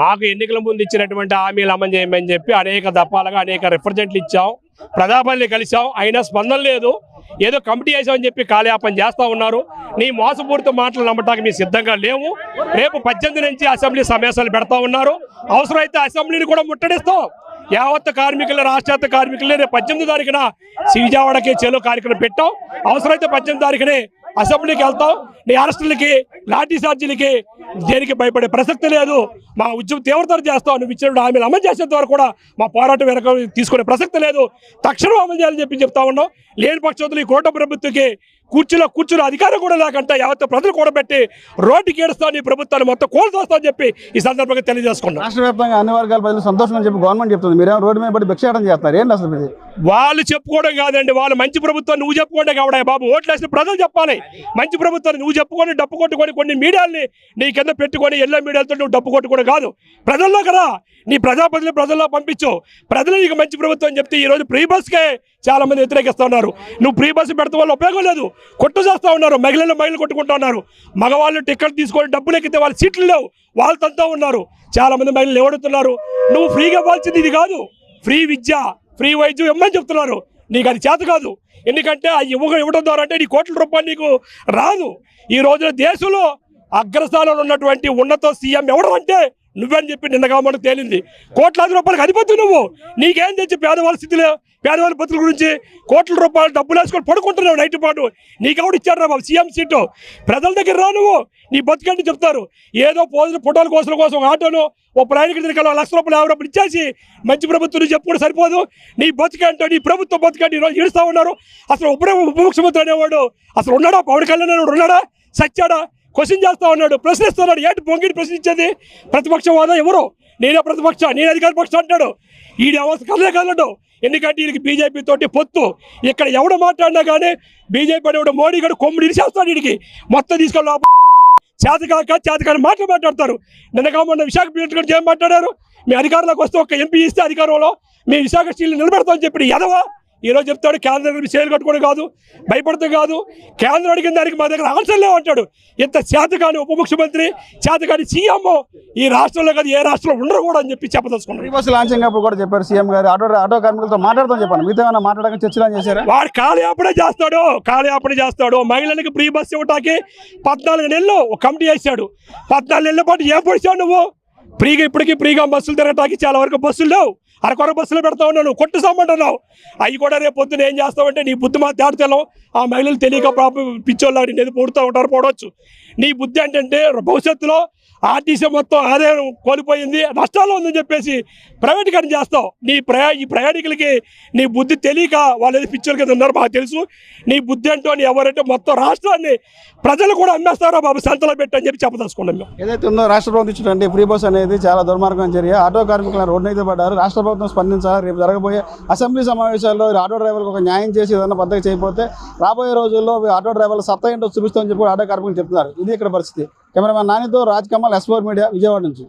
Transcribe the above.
మాకు ఎన్నికల ముందు ఇచ్చినటువంటి హామీలు అమలు చేయమని చెప్పి అనేక దఫాలుగా అనేక రిప్రజెంట్లు ఇచ్చాం. ప్రజాపల్లి కలిసాం అయినా స్పందన లేదు. ఏదో కమిటీ వేసామని చెప్పి కాలయాపన చేస్తా ఉన్నారు. నీ మోసపూరిత మాటలు నమ్మటానికి మేము సిద్ధంగా లేవు రేపు పద్దెనిమిది నుంచి అసెంబ్లీ సమావేశాలు పెడతా ఉన్నారు. అవసరమైతే అసెంబ్లీని కూడా ముట్టడిస్తాం. యావత్ కార్మికులు రాష్ట్రాత కార్మికులు రేపు పద్దెనిమిది తారీఖున విజయవాడకి చెలో కార్యక్రమం పెట్టాం. అవసరమైతే పద్దెనిమిది తారీఖునే అసెంబ్లీకి వెళ్తాం. నీ అరెస్టులకి లాఠీ చార్జీలకి దేనికి భయపడే ప్రసక్తి లేదు. మా ఉద్యమం తీవ్రతర చేస్తాం. నువ్వు ఇచ్చిన హామీలు అమలు చేసేంత వరకు కూడా మా పోరాటం వెనక తీసుకునే ప్రసక్తి లేదు. తక్షణం అమలు చేయాలని చెప్పి చెప్తా ఉన్నాం. లేని పక్షంలో ఈ కోట ప్రభుత్వకి కూర్చులో కూర్చుని అధికారం కూడా లేకుండా యావత్ ప్రజలు కూడబెట్టి రోడ్డుకి ఏడుస్తాను ఈ ప్రభుత్వాన్ని మొత్తం కోల్దోస్తా అని చెప్పి ఈ సందర్భంగా తెలియజేసుకున్నాం. రాష్ట్ర వ్యాప్తంగా అన్ని వర్గాల ప్రజలు సంతోషం అని చెప్పి గవర్నమెంట్ చెప్తుంది. మీరేమో రోడ్డు మీద పడి భిక్షాటం చేస్తున్నారు. ఏంటి అసలు ఇది? వాళ్ళు చెప్పుకోవడం కాదండి వాళ్ళు మంచి ప్రభుత్వం నువ్వు చెప్పుకోండి కావడా బాబు ఓట్లు వేసిన ప్రజలు చెప్పాలి. మంచి ప్రభుత్వం నువ్వు చెప్పుకొని డప్పు కొట్టుకొని కొన్ని మీడియాల్ని నీ కింద పెట్టుకొని ఎల్లో మీడియాలతో నువ్వు డప్పు కొట్టుకోవడం కాదు. ప్రజల్లో కదా నీ ప్రజాప్రతిని ప్రజల్లో పంపించు. ప్రజలు నీకు మంచి ప్రభుత్వం అని చెప్తే ఈ రోజు ఫ్రీ బస్కే చాలా మంది వ్యతిరేకిస్తా ఉన్నారు. నువ్వు ఫ్రీ బస్సు పెడతాం వల్ల ఉపయోగం లేదు. కొట్టు చేస్తా ఉన్నారు. మహిళలు మహిళలు కొట్టుకుంటా ఉన్నారు. మగవాళ్ళు టికెట్ తీసుకొని డబ్బులు ఎక్కితే వాళ్ళ సీట్లు లేవు. వాళ్ళతో ఉన్నారు. చాలామంది మహిళలు ఎవడుతున్నారు నువ్వు ఫ్రీగా ఇవ్వాల్సింది ఇది కాదు. ఫ్రీ విద్య ఫ్రీ వైద్యం ఇమ్మని చెప్తున్నారు. నీకు అది చేత కాదు. ఎందుకంటే ఆ ఇవ్వ ఇవ్వడం ద్వారా అంటే నీ కోట్ల రూపాయలు నీకు రాదు. ఈ రోజున దేశంలో అగ్రస్థానంలో ఉన్నటువంటి ఉన్నత సీఎం ఎవడు అంటే నువ్వని చెప్పి నిన్న మనకు తేలింది. కోట్లాది రూపాయలకు అధిపతి నువ్వు. నీకేం తెచ్చి పేదవాళ్ళ స్థితిలో పేదవాళ్ళ బతుకుల గురించి కోట్ల రూపాయలు డబ్బులు వేసుకొని పడుకుంటున్నావు నైట్ పాటు. నీకెవడు ఇచ్చాడు రా బాబు? CM seat. ప్రజల దగ్గర రా నువ్వు. నీ బతుకంటే చెప్తారు. ఏదో పోజులు ఫోటోల కోసం కోసం ఆటోను ఓ ప్రయాణికుడి దగ్గర లక్ష రూపాయలు యాభై రూపాయలు ఇచ్చేసి మంచి ప్రభుత్వం నువ్వు చెప్పుకుంటే సరిపోదు. నీ బతుకంటే నీ ప్రభుత్వం బతుకంటే ఈరోజు ఈడుస్తూ ఉన్నారు. అసలు ఉప ఉప ముఖ్యమంత్రి అనేవాడు అసలు ఉన్నాడా? పవన్ కళ్యాణ్ ఉన్నాడా? సచ్చాడా? క్వశ్చన్ చేస్తా ఉన్నాడు ప్రశ్నిస్తున్నాడు ఏంటి పొంగిడి ప్రశ్నించేది? ప్రతిపక్ష వాదా? ఎవరు? నేనే ప్రతిపక్ష నేను అధికార పక్షం అంటాడు. ఈడ అవసరం కదలే కదలడు ఎందుకంటే వీడికి బీజేపీ తోటి పొత్తు. ఇక్కడ ఎవడు మాట్లాడినా కానీ బీజేపీ అనేవాడు మోడీ గడు కొమ్ముడు ఇరిచేస్తాడు వీడికి మొత్తం తీసుకొని లోపల చేతకాక చేతకాని మాటలు మాట్లాడతారు. నిన్నగా మొన్న విశాఖ గురించి ఏం మాట్లాడారు? మీ అధికారంలోకి వస్తే ఒక ఎంపీ ఇస్తే అధికారంలో మీ విశాఖ స్టీల్ నిలబెడతామని చెప్పి ఎదవా? ఈరోజు చెప్తాడు కేంద్రం దగ్గర సేలు కట్టుకోవడం కాదు భయపడతాం కాదు. కేంద్రం అడిగిన దానికి మా దగ్గర ఆన్సర్ లేవు అంటాడు. ఇంత చేతకాని ఉప ముఖ్యమంత్రి చేతకాని సీఎం ఈ రాష్ట్రంలో కాదు ఏ రాష్ట్రంలో ఉండరు కూడా అని చెప్పి చెప్పదలుచుకున్నాడు. బస్సు లాంచింగ్ అప్పుడు కూడా చెప్పారు సీఎం గారు. ఆటో ఆటో కార్మికులతో మాట్లాడతాం చెప్పాను మీతో ఏమైనా మాట్లాడక చర్చలు చేశారా? వాడు కాలయాపన చేస్తాడు కాలయాపన చేస్తాడు. మహిళలకు ఫ్రీ బస్ ఇవ్వటానికి పద్నాలుగు నెలలు ఒక కమిటీ వేసాడు పద్నాలుగు నెలల పాటు ఏం పొడిచావు నువ్వు? ఫ్రీగా ఇప్పటికీ ఫ్రీగా బస్సులు తిరగటానికి చాలా వరకు బస్సులు లేవు. అరకొర బస్సులు పెడతా ఉన్నావు కొట్టు సామంటున్నావు అవి కూడా రేపు పొద్దున ఏం చేస్తావంటే నీ బుద్ధి మా తేడతెలం ఆ మహిళలు తెలియక పాప పిచ్చోళ్ళు నేను పూడుతూ ఉంటారు పోడవచ్చు. నీ బుద్ధి ఏంటంటే భవిష్యత్తులో ఆర్టీసీ మొత్తం ఆదాయం కోల్పోయింది నష్టాల్లో ఉందని చెప్పేసి ప్రైవేటీకరణ చేస్తావు. నీ ప్రయా ఈ ప్రయాణికులకి నీ బుద్ధి తెలియక వాళ్ళు ఏదో పిచ్చోళ్ళ కింద ఉన్నారు మాకు తెలుసు. నీ బుద్ధి ఏంటో నీ ఎవరంటే మొత్తం రాష్ట్రాన్ని ప్రజలు కూడా అమ్మేస్తారా బాబు సంతలో పెట్టని చెప్పి చెప్పదలుచుకున్నాం ఏదైతే ఉందో రాష్ట్ర ప్రభుత్వం ఫ్రీ బస్ అనేది ఇది చాలా దుర్మార్గం చర్య ఆటో కార్మికుల రోడ్డు అయితే పడ్డారు. రాష్ట్ర ప్రభుత్వం స్పందించాలి రేపు జరగబోయే అసెంబ్లీ సమావేశాల్లో ఆటో డ్రైవర్లకు ఒక న్యాయం చేసి ఏదైనా పద్ధతి చేయకపోతే రాబోయే రోజుల్లో ఈ ఆటో డ్రైవర్లు సత్తా ఏంటో చూపిస్తామని చెప్పి ఆటో కార్మికులు చెప్తున్నారు. ఇది ఇక్కడ పరిస్థితి. కెమెరామెన్ నానితో రాజ్ కమల్ ఎస్పోర్ మీడియా విజయవాడ నుంచి.